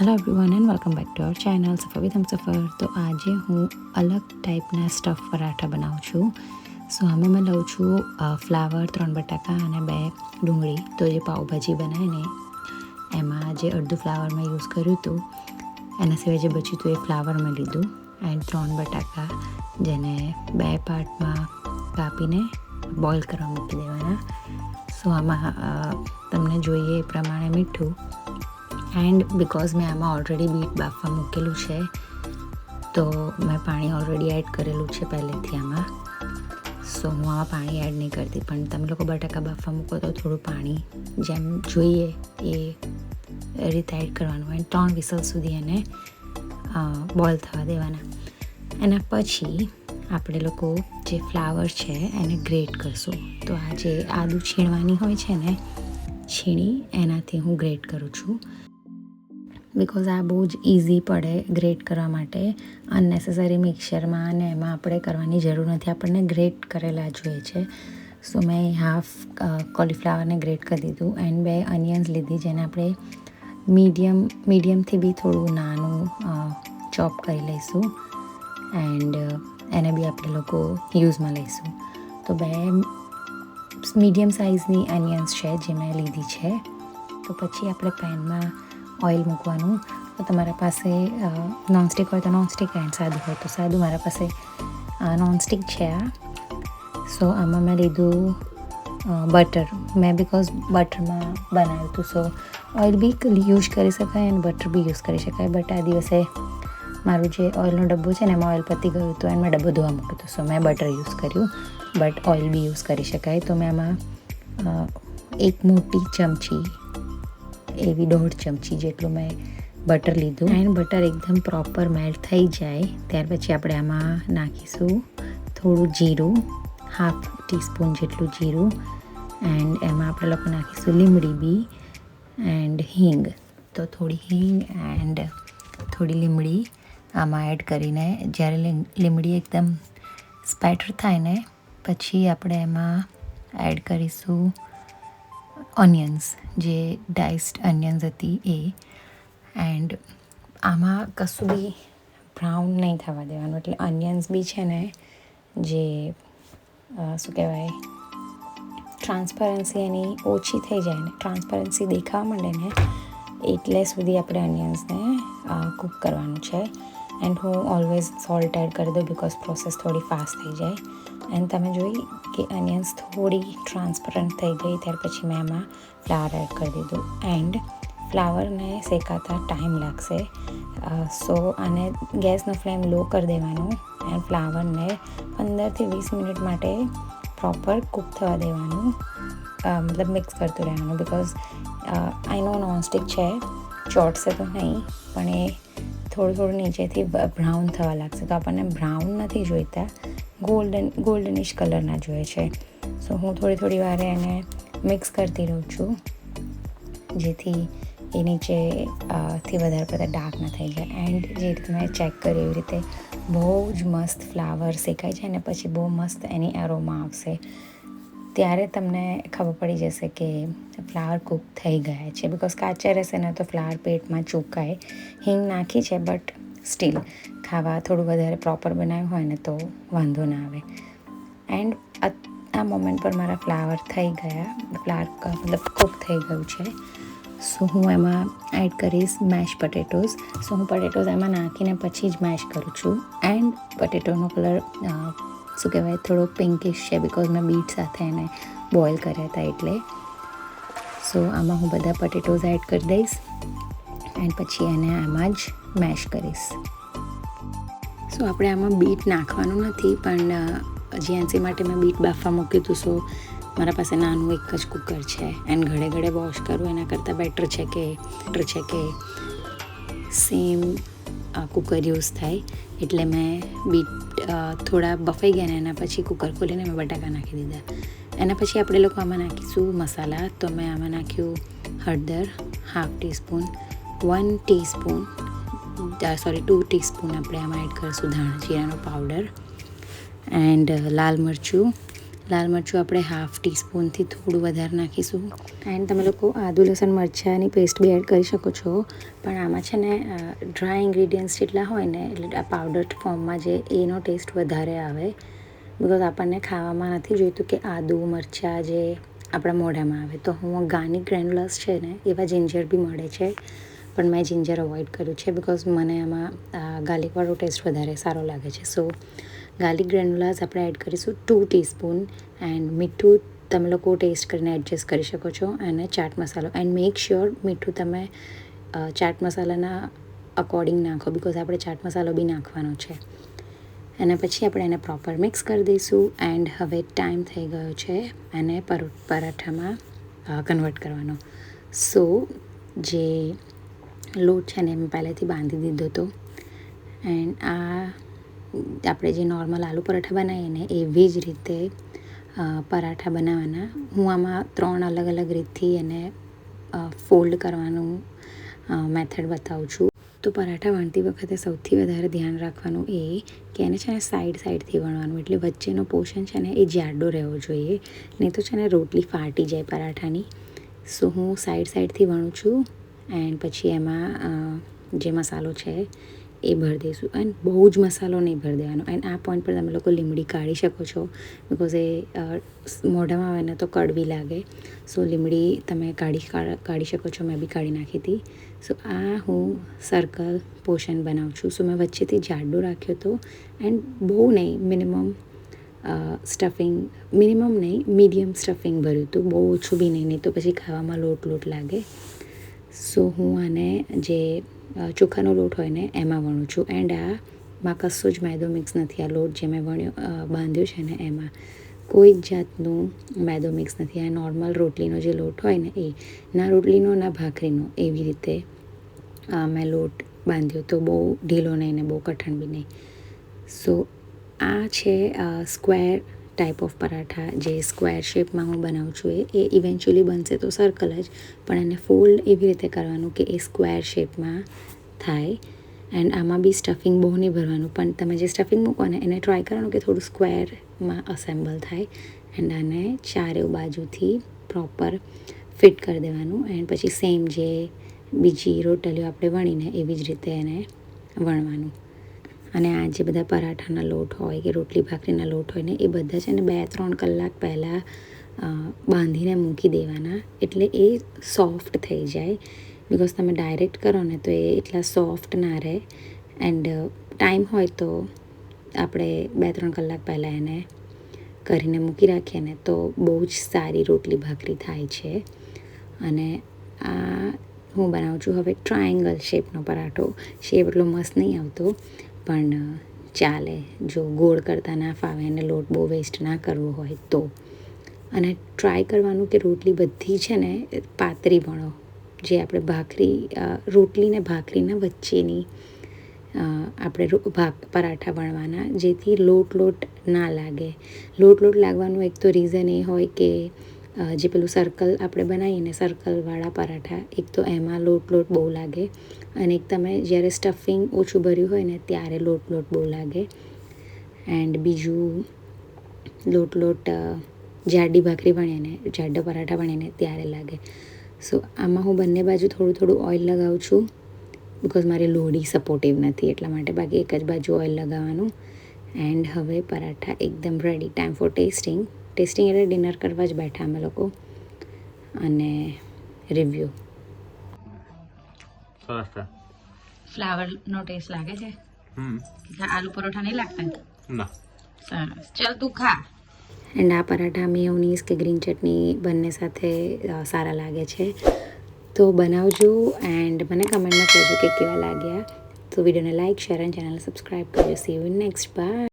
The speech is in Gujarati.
Hello everyone and welcome back to our channel Safar with Safar તો આજે હું અલગ ટાઈપના સ્ટફ પરાઠા બનાવું છું. સો આમાં મેં લઉં છું ફ્લાવર ત્રણ બટાકા અને બે ડુંગળી. તો જે પાઉભાજી બનાવે ને, એમાં જે અડધું ફ્લાવર મેં યુઝ કર્યું હતું, એના સિવાય જે બચ્યું હતું એ ફ્લાવર મેં લીધું. એન્ડ ત્રણ બટાકા જેને બે પાર્ટમાં કાપીને બોઇલ કરવા મૂકી દેવાના. સો આમાં તમને જોઈએ એ પ્રમાણે મીઠું એન્ડ બિકોઝ મેં આમાં ઓલરેડી બીટ બાફવા મૂકેલું છે, તો મેં પાણી ઓલરેડી એડ કરેલું છે પહેલેથી આમાં. સો હું આમાં પાણી એડ નહીં કરતી. પણ તમે લોકો બટાકા બાફવા મૂકો તો થોડું પાણી જેમ જોઈએ એ રીતે એડ કરવાનું એન્ડ ત્રણ વિસલ સુધી એને બોઇલ થવા દેવાના. એના પછી આપણે લોકો જે ફ્લાવર છે એને ગ્રેટ કરશું. તો આ જે આદુ છીણવાની હોય છે ને, છીણી એનાથી હું ગ્રેટ કરું છું. બિકોઝ આ બહુ જ ઇઝી પડે ગ્રેટ કરવા માટે. અનનેસેસરી મિક્સરમાં અને એમાં આપણે કરવાની જરૂર નથી. આપણને ગ્રેટ કરેલા જોઈએ છે. સો મેં હાફ કોલીફ્લાવરને ગ્રેટ કરી દીધું એન્ડ બે અનિયન્સ લીધી જેને આપણે મીડિયમ મીડિયમથી બી થોડું નાનું ચોપ કરી લઈશું. એન્ડ એને બી આપણે લોકો યુઝમાં લઈશું. તો બે મીડિયમ સાઇઝની અનિયન્સ છે જે મેં લીધી છે. તો પછી આપણે પેનમાં ઓઇલ મૂકવાનું. તમારા પાસે નોનસ્ટિક હોય તો નોનસ્ટિક એન્ડ સાદું હોય તો સાદું. મારા પાસે નોનસ્ટિક છે આ. સો આમાં મેં લીધું બટર મેં બિકોઝ બટરમાં બનાવ્યું હતું. સો ઓઇલ બી યુઝ કરી શકાય અને બટર બી યુઝ કરી શકાય. બટ આ દિવસે મારું જે ઓઇલનો ડબ્બો છે ને, એમાં ઓઇલ પતી ગયું હતું. એમાં ડબ્બો ધોવા મૂક્યું હતું. સો મેં બટર યુઝ કર્યું. બટ ઓઇલ બી યુઝ કરી શકાય. તો મેં આમાં એક મોટી ચમચી એવી દોઢ ચમચી જેટલું મેં બટર લીધું. એન્ડ બટર એકદમ પ્રોપર મેલ્ટ થઈ જાય. ત્યાર પછી આપણે આમાં નાખીશું થોડું જીરું હાફ ટીસ્પૂન જેટલું જીરું એન્ડ એમાં આપણે લોકો નાખીશું લીમડી બી એન્ડ હિંગ. તો થોડી હિંગ એન્ડ થોડી લીમડી આમાં એડ કરીને, જ્યારે લીમડી એકદમ સ્પેટર થાય ને, પછી આપણે એમાં એડ કરીશું ઓનિયન્સ જે ડાઇસ્ડ ઓનિયન્સ હતી એ. એન્ડ આમાં કશું બી બ્રાઉન નહીં થવા દેવાનું. એટલે ઓનિયન્સ બી છે ને, જે શું કહેવાય ટ્રાન્સપરન્સી એની ઓછી થઈ જાય ને ટ્રાન્સપરન્સી દેખાવા માંડે ને, એટલે સુધી આપણે ઓનિયન્સને કૂક કરવાનું છે. એન્ડ હું ઓલવેઝ સોલ્ટ એડ કરી દઉં બિકોઝ પ્રોસેસ થોડી ફાસ્ટ થઈ જાય. એન્ડ તમે જોઈ કે અનિયન્સ થોડી ટ્રાન્સપરન્ટ થઈ ગઈ, ત્યાર પછી મેં એમાં ફ્લાવર એડ કરી દીધું. એન્ડ ફ્લાવરને શેકાતા ટાઈમ લાગશે. સો આને ગેસનો ફ્લેમ લો કરી દેવાનું એન્ડ ફ્લાવરને પંદરથી વીસ મિનિટ માટે પ્રોપર કૂક થવા દેવાનું. મતલબ મિક્સ કરતું રહેવાનું બિકોઝ આઈ નો નોનસ્ટિક છે, ચોટશે તો નહીં, પણ એ થોડું થોડું નીચેથી બ્રાઉન થવા લાગશે. તો આપણને બ્રાઉન નથી જોઈતા. ગોલ્ડન ગોલ્ડનિશ કલરના જોઈએ છે. સો હું થોડી થોડી વારે એને મિક્સ કરતી રહું છું. જેથી એ નીચે થી વધારે પડતા ડાર્ક ના થઈ જાય. એન્ડ જે રીતે મેં ચેક કર્યું એવી રીતે બહુ જ મસ્ત ફ્લાવર શેકાય છે અને પછી બહુ મસ્ત એની એરોમાં આવશે. ત્યારે તમને ખબર પડી જશે કે ફ્લાવર કૂક થઈ ગયા છે. બિકોઝ કાચા રહેશે ને તો ફ્લાવર પેટમાં ચૂકાય. હિંગ નાખી છે બટ સ્ટીલ ખાવા થોડું વધારે પ્રોપર બનાવ્યું હોય ને તો વાંધો ના આવે. એન્ડ આ મોમેન્ટ પર મારા ફ્લાવર થઈ ગયા. ફ્લાવર, મતલબ કૂક થઈ ગયું છે. સો હું એમાં એડ કરીશ મેશ પટેટોઝ સો હું પટેટોઝ એમાં નાખીને પછી જ મેશ કરું છું. એન્ડ પટેટોનો કલર શું કહેવાય, થોડો પિંકિશ છે બિકોઝ મેં બીટ સાથે એને બોઇલ કર્યા હતા એટલે. સો આમાં હું બધા પટેટોઝ એડ કરી દઈશ. એન્ડ પછી એને આમાં જ મેશ કરીશ. સો આપણે આમાં બીટ નાખવાનું નથી, પણ જીએનસી માટે મેં બીટ બાફવા મૂક્યું હતું સો મારા પાસે નાનું એક જ કુકર છે. એન્ડ ઘડે ઘડે વોશ કરવું એના કરતાં બેટર છે કે બેટર છે કે સેમ કુકર યુઝ થાય. એટલે મેં બીટ થોડા બફાઈ ગયા ને, એના પછી કુકર ખોલીને મેં બટાકા નાખી દીધા. એના પછી આપણે લોકો આમાં નાખીશું મસાલા. તો મેં આમાં નાખ્યું હળદર half teaspoon one teaspoon sorry two teaspoon આપણે આમાં એડ કરીશું ધાણા, જીરાનો પાવડર એન્ડ લાલ મરચું. લાલ મરચું આપણે હાફ ટીસ્પૂનથી થોડું વધારે નાખીશું. એન્ડ તમે લોકો આદુ, લસણ, મરચાંની પેસ્ટ બી એડ કરી શકો છો. પણ આમાં છે ને ડ્રાય ઇન્ગ્રીડિયન્ટ્સ જેટલા હોય ને, એટલે આ પાવડર ફોર્મમાં જે એનો ટેસ્ટ વધારે આવે બિકોઝ આપણને ખાવામાં નથી જોઈતું કે આદુ, મરચાં જે આપણા મોઢામાં આવે. તો હું ગાર્નિક ગ્રેન્યુલર્સ છે ને, એવા જિંજર બી મળે છે. પણ મેં જિંજર અવોઇડ કર્યું છે બિકોઝ મને આમાં ગાર્લિકવાળો ટેસ્ટ વધારે સારો લાગે છે. સો ગાર્લિક ગ્રેન્યુલાસ આપણે એડ કરીશું ટુ ટીસ્પૂન એન્ડ મીઠું તમે લોકો ટેસ્ટ કરીને એડજસ્ટ કરી શકો છો અને ચાટ મસાલો. એન્ડ મેક શ્યોર મીઠું તમે ચાટ મસાલાના અકોર્ડિંગ નાખો બિકોઝ આપણે ચાટ મસાલો બી નાખવાનો છે. એના પછી આપણે એને પ્રોપર મિક્સ કરી દઈશું એન્ડ હવે ટાઈમ થઈ ગયો છે એને પર પરાઠામાં કન્વર્ટ કરવાનો. સો જે લોટ છે ને, મેં પહેલેથી બાંધી દીધો હતો. એન્ડ આ આપણે જે નોર્મલ આલુ પરાઠા બનાવીએ ને, એવી જ રીતે પરાઠા બનાવવાના. હું આમાં ત્રણ અલગ અલગ રીતથી એને ફોલ્ડ કરવાનું મેથડ બતાવું છું. તો પરાઠા વણતી વખતે સૌથી વધારે ધ્યાન રાખવાનું એ કે એને છે ને સાઈડ સાઈડથી વણવાનું. એટલે વચ્ચેનો પોર્શન છે ને એ જાડો રહેવો જોઈએ. નહીં તો છે ને રોટલી ફાટી જાય પરાઠાની. સો હું સાઈડ સાઈડથી વણું છું. એન્ડ પછી એમાં જે મસાલો છે, એ ભરી દઈશું. એન્ડ બહુ જ મસાલો નહીં ભરી દેવાનો. એન્ડ આ પોઈન્ટ પર તમે લોકો લીમડી કાઢી શકો છો. બિકોઝ એ મોઢામાં આવે ને તો કડવી લાગે. સો લીમડી તમે કાઢી કાઢી શકો છો. મેં બી કાઢી નાખી હતી. સો આ હું સર્કલ પોર્શન બનાવું છું. સો મેં વચ્ચેથી જાડો રાખ્યો હતો એન્ડ બહુ નહીં મિનિમમ સ્ટફિંગ મિનિમમ નહીં મીડિયમ સ્ટફિંગ ભર્યું હતું. બહુ ઓછું બી નહીં નહીં તો પછી ખાવામાં લોટ લોટ લાગે. સો હું આને જે ચોખાનો લોટ હોય ને, એમાં વણું છું. એન્ડ આ માં કશો જ મેદો મિક્સ નથી. આ લોટ જે મેં વણ્યો બાંધ્યો છે ને, એમાં કોઈ જ જાતનું મેદો મિક્સ નથી. આ નોર્મલ રોટલીનો જે લોટ હોય ને, એ ના રોટલીનો, ના ભાખરીનો, એવી રીતે મેં લોટ બાંધ્યો. તો બહુ ઢીલો નહીં ને બહુ કઠણ બી નહીં. સો આ છે સ્ક્વેર ટાઈપ ઓફ પરાઠા જે સ્ક્વેર શેપમાં હું બનાવું છું એ ઇવેન્ચ્યુઅલી બનશે તો સર્કલ જ. પણ એને ફોલ્ડ એવી રીતે કરવાનું કે એ સ્ક્વેર શેપમાં થાય. એન્ડ આમાં બી સ્ટફિંગ બહુ નહીં ભરવાનું. પણ તમે જે સ્ટફિંગ મૂકો ને, એને ટ્રાય કરવાનું કે થોડું સ્ક્વેરમાં અસેમ્બલ થાય. એન્ડ આને ચારે બાજુથી પ્રોપર ફિટ કરી દેવાનું. એન્ડ પછી સેમ જે બીજી રોટલીઓ આપણે વણીને, એવી જ રીતે એને વણવાનું. અને આ જે બધા પરાઠાના લોટ હોય કે રોટલી ભાખરીના લોટ હોય ને, એ બધા છે ને બે ત્રણ કલાક પહેલાં બાંધીને મૂકી દેવાના. એટલે એ સોફ્ટ થઈ જાય. બિકોઝ તમે ડાયરેક્ટ કરો ને તો એ એટલા સોફ્ટ ના રહે. એન્ડ ટાઈમ હોય તો આપણે બે ત્રણ કલાક પહેલાં એને કરીને મૂકી રાખીએ ને તો બહુ જ સારી રોટલી ભાખરી થાય છે. અને આ હું બનાવું છું હવે ટ્રાયેંગલ શેપનો પરાઠો. શેપ એટલો મસ્ત નહીં આવતો. પણ ચાલે. જો ગોળ કરતાં ના ફાવે અને લોટ બહુ વેસ્ટ ના કરવો હોય તો. અને ટ્રાય કરવાનું કે રોટલી બધી છે ને, પાતળી વણો. જે આપણે ભાખરી રોટલી ને ભાખરીના વચ્ચેની આપણે ભાગ, પરાઠા વણવાના, જેથી લોટ લોટ ના લાગે. લોટ લોટ લાગવાનું એક તો રીઝન એ હોય કે જે પેલું સર્કલ આપણે બનાવીએ ને સર્કલવાળા પરાઠા, એક તો એમાં લોટ લોટ બહુ લાગે અને એક તમે જ્યારે સ્ટફિંગ ઓછું ભર્યું હોય ને ત્યારે લોટ લોટ બહુ લાગે. એન્ડ બીજું લોટ લોટ જાડી ભાખરી વણીએ ને જાડા પરાઠા ભણીને ત્યારે લાગે. સો આમાં હું બંને બાજુ થોડું થોડું ઓઇલ લગાવું છું બિકોઝ મારી લોડી સપોર્ટિવ નથી, એટલા માટે બાકી એક જ બાજુ ઓઇલ લગાવવાનું. એન્ડ હવે પરાઠા એકદમ ready time for tasting tasting એટલે ડિનર કરવા જ બેઠા અમે લોકો. અને રિવ્યૂ ફ્લાવરનો ટેસ્ટ લાગે છે? હમ. આલુ પરોઠા નહીં લાગતા? ના. સરસ. ચાલ તું ખા. એન્ડ આ પરાઠા મેયોનીઝ કે ગ્રીન ચટણી બંને સાથે સારા લાગે છે. તો બનાવજો એન્ડ મને કમેન્ટમાં કહેજો કે કેવા લાગ્યા. તો વિડીયોને લાઇક શેર અને ચેનલ સબસ્ક્રાઈબ કરજો. See you next bye